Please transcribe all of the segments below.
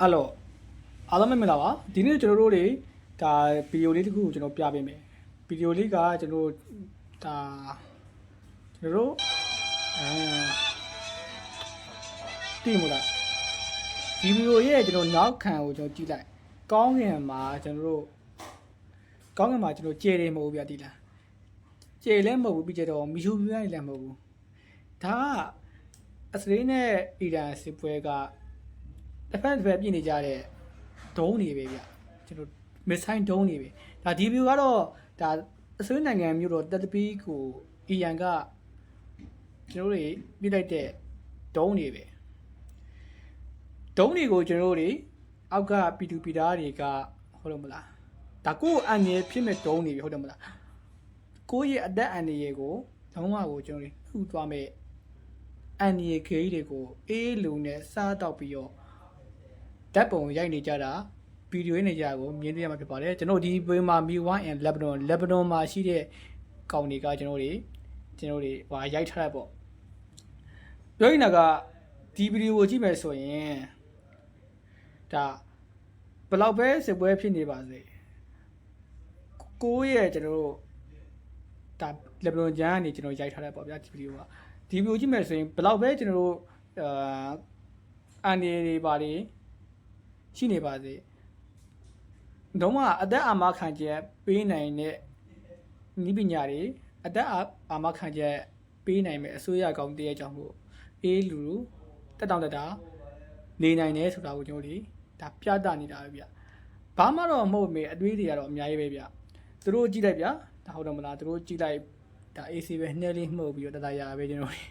အဲ့တော့အားလုံးပဲမင်္ဂလာပါဒီနေ့ကျွန်တော်တို့တွေဒါဗီဒီယိုလေးတစ်ခုကိုကျွန်တော်ပြပေးမယ်ဗီဒီယိုလေးကကျွန်တော်တို့ဒါကျွန်တော်တို့အဲတိမလားဒီဗီဒီယိုရဲ့ကျွန်တော်နောက်ခံကိုကျွန်တော်ကြည့်လိုက်ကောင်းကင်မှာကျွန်တော်တို့ကောင်းကင်မှာကျွန်တော်ကျေတယ်မဟုတ်ဘူးဗျဒီလားကျေလည်းမဟုတ်ဘူးပြီးကြတော့မီရှူပြရလည်းမဟုတ်ဘူးဒါကအစရေးနဲ့အီရန်စစ်ပွဲက တစ်ဖက်တစ်ဖက်ပြင်နေကြတဲ့ဒုံးတွေပဲဗျကျွန်တော်မစ်ဆိုင်ဒုံးတွေပဲဒါဒီဗီဒီယိုကတော့ဒါအစိုးရနိုင်ငံမျိုးတော့တက်တပီးကိုအီရန်ကကျွန်တော်တို့ပြစ်လိုက်တဲ့ဒုံးတွေပဲဒုံးတွေကိုကျွန်တော်တို့တွေအောက်ကပီတူပီတာတွေကဟုတ်လို့မလားဒါကိုယ့်အန်ရဖြစ်မဲ့ဒုံးတွေပဲဟုတ်တယ်မလားကိုယ့်ရဲ့အသက်အန္တရာယ်ကိုလုံးဝကိုကျွန်တော်တို့နှူးသွားမဲ့အန်ရခေးတွေကိုအေးလူနဲ့စားတော့ပြီးတော့ ဓာတ်ပုံရိုက်နေကြတာဗီဒီယိုနေကြတာကိုမြင်တွေ့ရမှာဖြစ်ပါတယ်ကျွန်တော်ဒီပွဲမှာ Mi1 and Lebanon Lebanon မှာရှိတဲ့ကောင်တွေကကျွန်တော်တွေကျွန်တော်တွေဟိုရိုက်ထားတာပေါ့ပြောရင်ကဒီဗီဒီယိုကိုကြည့်မယ်ဆိုရင်ဒါဘယ်လောက်ပဲစစ်ပွဲဖြစ်နေပါစေကိုယ့်ရဲ့ကျွန်တော်တို့ဒါ Lebanon ဂျန်ကနေကျွန်တော်ရိုက်ထားတာပေါ့ဗျာဒီဗီဒီယိုကဒီဗီဒီယိုကြည့်မယ်ဆိုရင်ဘယ်လောက်ပဲကျွန်တော်တို့အာအန်ဒီတွေပါလေ ရှိနေပါစေတော့မှအသက်အာမခံချက်ပေးနိုင်တဲ့ဤပညာတွေအသက်အာအာမခံချက်ပေးနိုင်မဲ့အစိုးရကောင်တည်းရဲ့ကြောင့်မို့အေးလူလူတက်တောင့်တက်တာနေနိုင်တယ်ဆိုတာကိုကျွန်တော်တို့ဒါပြသနေတာပဲဗျဘာမှတော့မဟုတ်မေအတွေးတွေကတော့အများကြီးပဲဗျသူတို့ကြည့်လိုက်ဗျဒါဟုတ်တယ်မလားသူတို့ကြည့်လိုက်ဒါ AC ပဲနှဲလေးမှုတ်ပြီးတော့တတရာပဲကျွန်တော်တို့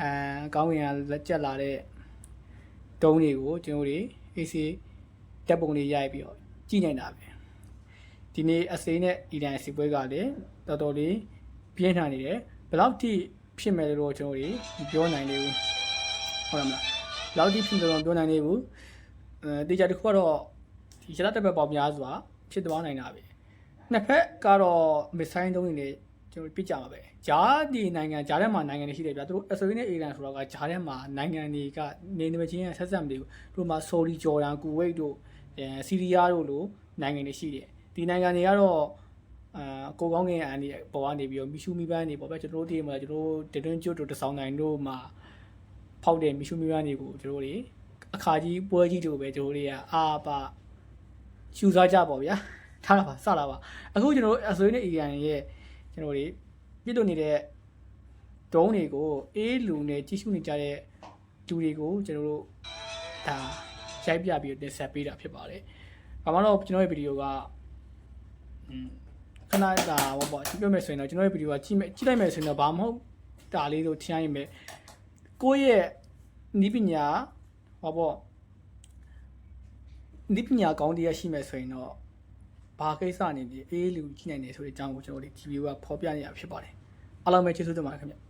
အဲကောင်းဝင်ကလက်ကျက်လာတဲ့တုံးတွေကိုကျွန်တော်တို့ AC တက်ပုံလေးရိုက်ပြီးတော့ကြည့်နေတာပဲဒီနေ့အစိမ်းနဲ့အီရန်စစ်ပွဲကလည်းတော်တော်လေးပြင်းထန်နေတယ်ဘယ်လောက်ထိဖြစ်မယ်လို့ကျွန်တော်တို့မပြောနိုင်သေးဘူးဟုတ်လားမလားဘယ်လောက်ထိဖြစ်မယ်လို့ပြောနိုင်သေးဘူးအဲတေချာတစ်ခုကတော့ဒီရတတက်ပဲပေါများစွာဖြစ်သွားနိုင်တာပဲနှစ်ဖက်ကတော့မစ်ဆိုင်းတုံးနေတယ် ကျွန်တော်ပြစ်ကြမှာပဲဂျားဒီနိုင်ငံဂျားထဲမှာနိုင်ငံတွေရှိတယ်ဗျာသူတို့အစိုးရနဲ့အီရန်ဆိုတော့ကဂျားထဲမှာနိုင်ငံတွေကနေနေမချင်းဆက်ဆက်မတည်ဘူးသူတို့မှာဆော်ဒီဂျော်ဒန်ကူဝိတ်တို့အဲဆီးရီးယားတို့လိုနိုင်ငံတွေရှိတယ်ဒီနိုင်ငံတွေကတော့အာကိုကောင်းကင်အန်ဒီပေါ်ကနေပြီးတော့မီရှူမီပန်းနေပေါ့ဗျာကျွန်တော်တို့ဒီမှာကျွန်တော်တို့တတွင်းကျွတ်တို့တဆောင်နိုင်တို့မှာဖောက်တဲ့မီရှူမီပန်းတွေကိုကျွန်တော်တို့တွေအခါကြီးပွဲကြီးတို့ပဲကျွန်တော်တို့တွေကအာပါရှူစားကြပါဗျာထားတာပါစလာပါအခုကျွန်တော်တို့အစိုးရနဲ့အီရန်ရဲ့ ကျွန်တော်တို့ပြစ်လို့နေတဲ့ဒုံးတွေကိုအေးလူနဲ့ကြီးစုနေကြတဲ့လူတွေကိုကျွန်တော်တို့ဒါရိုက်ပြပြီးတင်ဆက်ပေးတာဖြစ်ပါတယ်။ဘာမှတော့ကျွန်တော်ရဲ့ဗီဒီယိုကอืมခဏတာဟောပေါ့ကြည့်ပြမယ်ဆိုရင်တော့ကျွန်တော်ရဲ့ဗီဒီယိုကကြည့်မယ်ကြည့်လိုက်မယ်ဆိုရင်တော့ဘာမှမဟုတ်တာလေးတို့ထင်ရရင်ပဲကိုယ့်ရဲ့နီးပညာဟောပေါ့နီးပညာကောင်းတရားရှိမယ်ဆိုရင်တော့ ဘာကိစ္စအနေနဲ့အေးလူကြည့်နိုင်တယ်ဆိုတဲ့အကြောင်းကိုကျွန်တော်တို့ဒီဗီဒီယိုကဖော်ပြနေရဖြစ်ပါတယ်။အားလုံးပဲကျေးဇူးတင်ပါတယ်ခင်ဗျ။